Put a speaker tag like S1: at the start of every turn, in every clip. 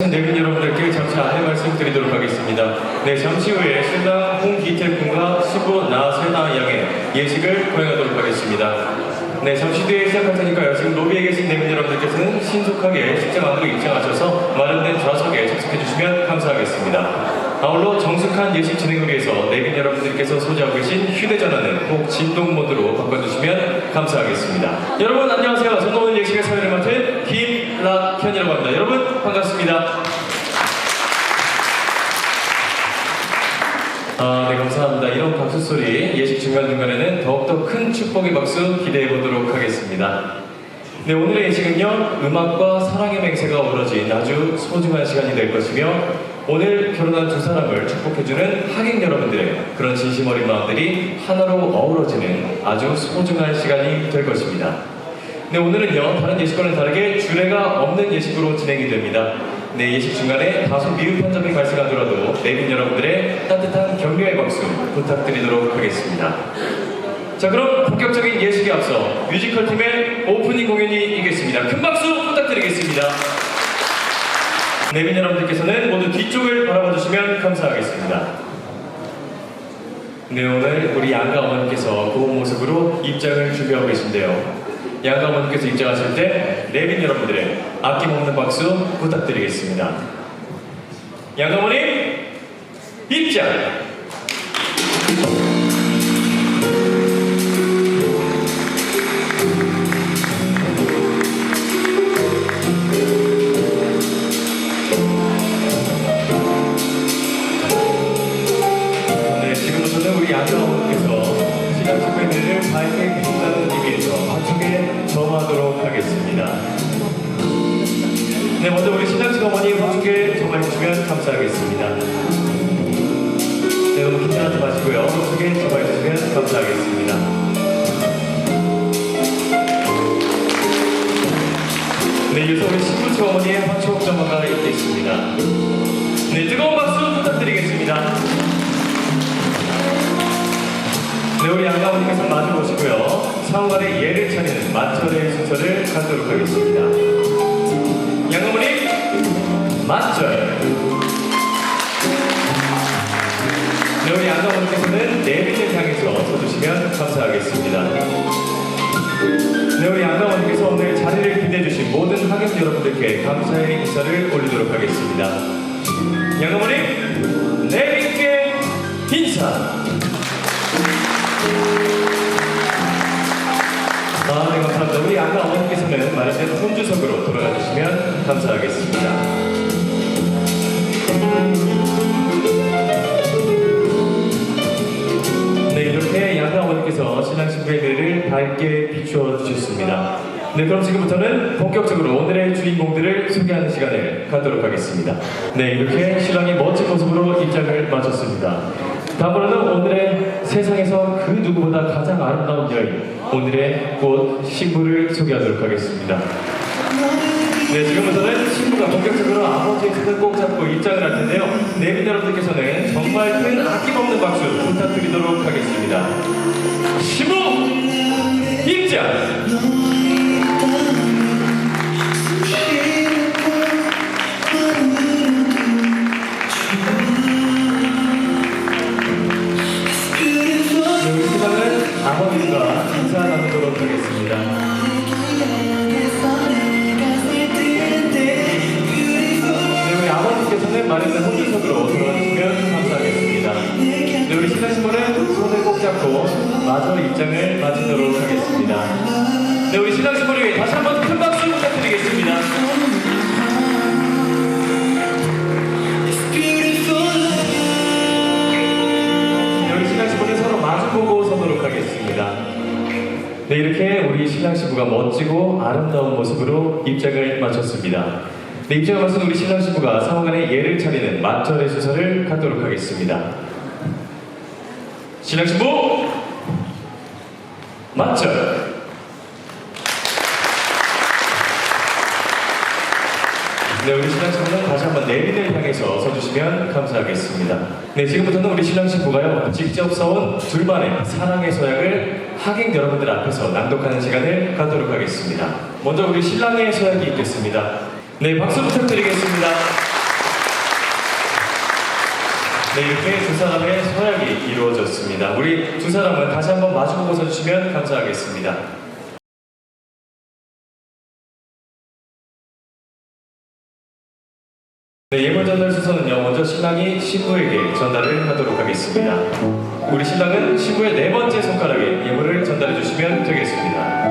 S1: 내빈 여러분들께 잠시 안내 말씀드리도록 하겠습니다. 네, 잠시 후에 신랑 홍기태 군과 신부 나세나 양의 예식을 거행하도록 하겠습니다. 네, 잠시 뒤에 시작할 테니까요. 지금 로비에 계신 내빈 여러분들께서는 신속하게 식장 안으로 입장하셔서 마련된 좌석에 착석해 주시면 감사하겠습니다. 아울러 정숙한 예식 진행을 위해서 내빈 여러분들께서 소지하고 계신 휴대전화는 꼭 진동 모드로 바꿔주시면 감사하겠습니다. 여러분 안녕하세요. 오늘 예식의 사회를 맡은 김락현이라고 합니다. 여러분 반갑습니다. 아, 네, 감사합니다. 이런 박수 소리 예식 중간중간에는 더욱더 큰 축복의 박수 기대해 보도록 하겠습니다. 네, 오늘의 예식은요, 음악과 사랑의 맹세가 어우러진 아주 소중한 시간이 될 것이며, 오늘 결혼한 두 사람을 축복해주는 하객 여러분들의 그런 진심 어린 마음들이 하나로 어우러지는 아주 소중한 시간이 될 것입니다. 네, 오늘은요, 다른 예식과는 다르게 주례가 없는 예식으로 진행이 됩니다. 네, 예식 중간에 다소 미흡한 점이 발생하더라도 내빈 여러분들의 따뜻한 격려의 박수 부탁드리도록 하겠습니다. 자, 그럼 본격적인 예식에 앞서 뮤지컬 팀의 오프닝 공연이 있겠습니다. 큰 박수 부탁드리겠습니다. 내빈 여러분들께서는 모두 뒤쪽을 바라봐 주시면 감사하겠습니다. 네, 오늘 우리 양가 어머니께서 고운 모습으로 입장을 준비하고 계신데요. 양가 어머니께서 입장하실 때 내빈 여러분들의 아낌없는 박수 부탁드리겠습니다. 양가 어머님 입장! 네, 먼저 우리 신랑 신어머니 화촉에 점해주시면 감사하겠습니다. 네, 너무 긴장하지 마시고요. 화촉에 점해주시면 감사하겠습니다. 네, 이어서 우리 신부 시어머니의 화촉 점화가 있겠습니다. 네, 뜨거운 박수 부탁드리겠습니다. 네, 우리 양가원님께서 마주 보시고요. 상관의 예를 차리는 만철의 순서를 갖도록 하겠습니다. 양가원님, 만철. 네, 우리 양가원님께서는 내빈을 향해서 서주시면 감사하겠습니다. 네, 우리 양가원님께서 오늘 자리를 빛내주신 모든 하객 여러분들께 감사의 인사를 올리도록 하겠습니다. 감사합니다. 우리 아까 어머니께서는 마련된 혼주석으로 돌아가 주시면 감사하겠습니다. 네, 이렇게 양가 어머니께서 신랑 신부의 미래를 밝게 비추어 주셨습니다. 네, 그럼 지금부터는 본격적으로 오늘의 주인공들을 소개하는 시간을 갖도록 하겠습니다. 네, 이렇게 신랑이 멋진 모습으로 입장을 마쳤습니다. 다음으로는 오늘의 세상에서 그 누구보다 가장 아름다운 여인, 오늘의 꽃 신부를 소개하도록 하겠습니다. 네, 지금부터는 신부가 본격적으로 아버지의 손을 꼭 잡고 입장을 할 텐데요. 내빈 여러분들께서는 정말 큰 아낌없는 박수 부탁드리도록 하겠습니다. 신부 입장! 마저 입장을 마치도록 하겠습니다. 네, 우리 신부를 위해 다시 한번 큰 박수 부탁드리겠습니다. 네, 우리 신랑 신부는 서로 마주보고 서도록 하겠습니다. 네, 이렇게 우리 신랑 신부가 멋지고 아름다운 모습으로 입장을 마쳤습니다. 네, 입장을 마친 우리 신랑 신부가 상호간의 예를 차리는 만절의 수서를 갖도록 하겠습니다. 신랑 신부 만절. 네, 우리 신랑 신부는 다시 한번 내빈을 향해서 서주시면 감사하겠습니다. 네, 지금부터는 우리 신랑 신부가요, 직접 써온 둘만의 사랑의 서약을 하객 여러분들 앞에서 낭독하는 시간을 갖도록 하겠습니다. 먼저 우리 신랑의 서약이 있겠습니다. 네, 박수 부탁드리겠습니다. 네, 이렇게 두 사람의 서약이 이루어졌습니다. 우리 두 사람은 다시 한번 마주보고 서주시면 감사하겠습니다. 네, 예물 전달 순서는요. 먼저 신랑이 신부에게 전달을 하도록 하겠습니다. 우리 신랑은 신부의 네 번째 손가락에 예물을 전달해 주시면 되겠습니다.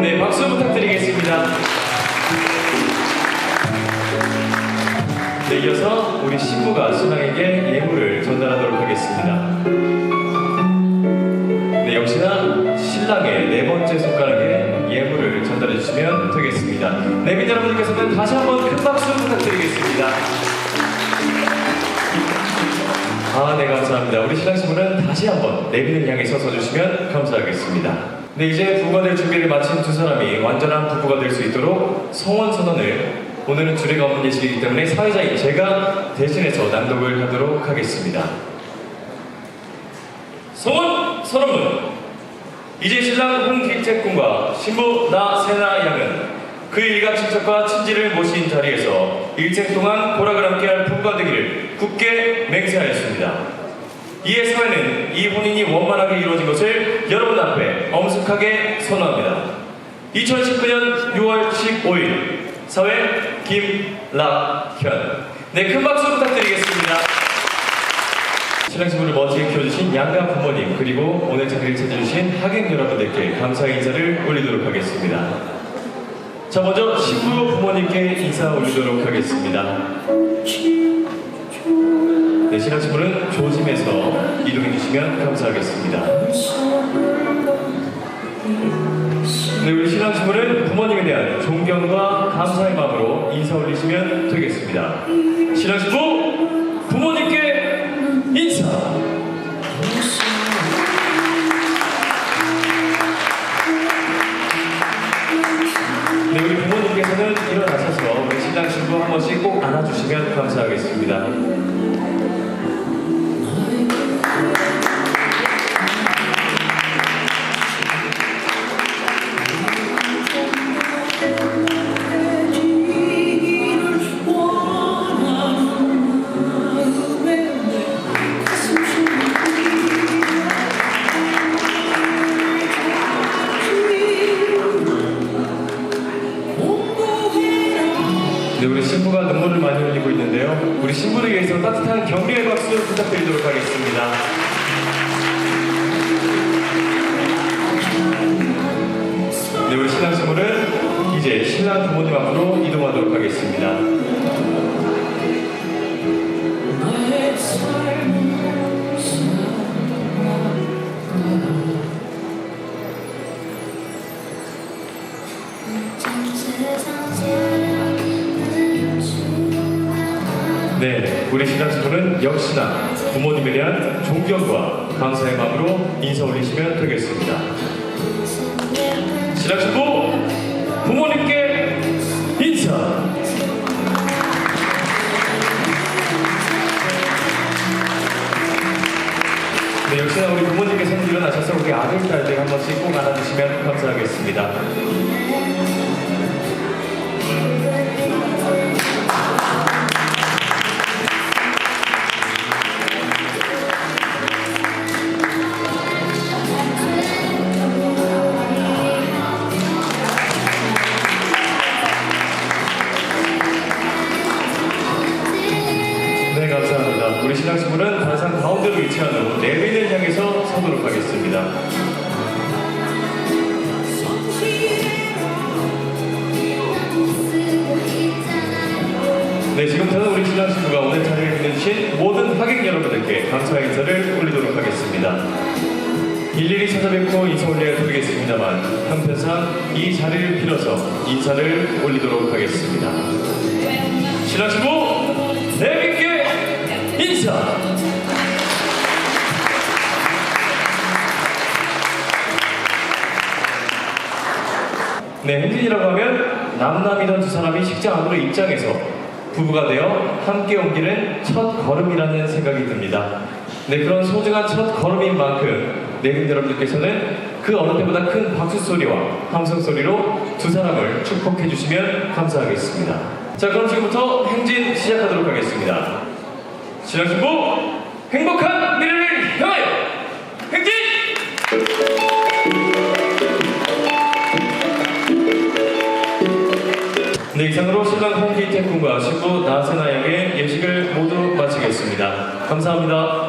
S1: 네, 박수 부탁드리겠습니다. 네, 이어서 우리 신부가 신랑에게 예물을 전달하도록 하겠습니다. 네, 역시나 신랑의 네 번째 손가락에 예물을 전달해 주시면 되겠습니다. 내빈 여러분들께서는 다시 한번 큰 박수 부탁드리겠습니다. 아, 네, 감사합니다. 우리 신랑 신부는 다시 한번 내빈을 향해 서 서 주시면 감사하겠습니다. 네, 이제 부부가 될 준비를 마친 두 사람이 완전한 부부가 될 수 있도록 성원 선언을 오늘은 주례가 없는 예식이기 때문에 사회자인 제가 대신해서 낭독을 하도록 하겠습니다. 성원 선언문 이제 신랑 홍길태 군과 신부 나세나 양은 그 일가 친척과 친지를 모신 자리에서 일생 동안 고락을 함께할 부부가 되기를 굳게 맹세하였습니다. 이에 사회는 이 혼인이 원만하게 이루어진 것을 여러분 앞에 엄숙하게 선언합니다. 2019년 6월 15일 사회 김락현 네 큰 박수 부탁드리겠습니다. 신랑 신부를 멋지게 키워주신 양가 부모님 그리고 오늘 자리를 찾아주신 하객 여러분들께 감사의 인사를 올리도록 하겠습니다. 자 먼저 신부 부모님께 인사 올리도록 하겠습니다. 네, 신랑 신부는 조심해서 이동해 주시면 감사하겠습니다. 네, 우리 신랑 신부는 부모님에 대한 존경과 감사의 마음으로 인사 올리시면 되겠습니다. 신랑 신부 있는데요. 우리 신부를 위해서 따뜻한 격려의 박수 부탁드리도록 하겠습니다. 네, 우리 신랑 신부는 이제 신랑 부모님 앞으로 이동하도록 하겠습니다. 우리 신부는 역시나 부모님에 대한 존경과 감사의 마음으로 인사 올리시면 되겠습니다. 신랑 신부 부모님께 인사. 네, 역시나 우리 부모님께서는 일어나셔서 우리 아들, 딸들 한 번씩 꼭 안아주시면 감사하겠습니다. 신부는 단상 가운데로 위치한 후 내빈을 향해서 서도록 하겠습니다. 네, 지금부터는 우리 신랑 신부가 오늘 자리를 빛내주신 모든 하객 여러분들께 감사의 인사를 올리도록 하겠습니다. 일일이 찾아뵙고 인사 올려야 드리겠습니다만 한편상 이 자리를 빌어서 인사를 올리도록 하겠습니다. 신랑 신부 내빈께 인사! 네, 행진이라고 하면 남남이던 두 사람이 식장 안으로 입장해서 부부가 되어 함께 옮기는 첫 걸음이라는 생각이 듭니다. 네, 그런 소중한 첫 걸음인 만큼 내빈 여러분들께서는 그 어느 때보다 큰 박수 소리와 함성 소리로 두 사람을 축복해 주시면 감사하겠습니다. 자, 그럼 지금부터 행진 시작하도록 하겠습니다. 신랑 신부 행복한 미래를 향하여 행진! 홍기태 군과 신부 나세나에게 예식을 모두 마치겠습니다. 감사합니다.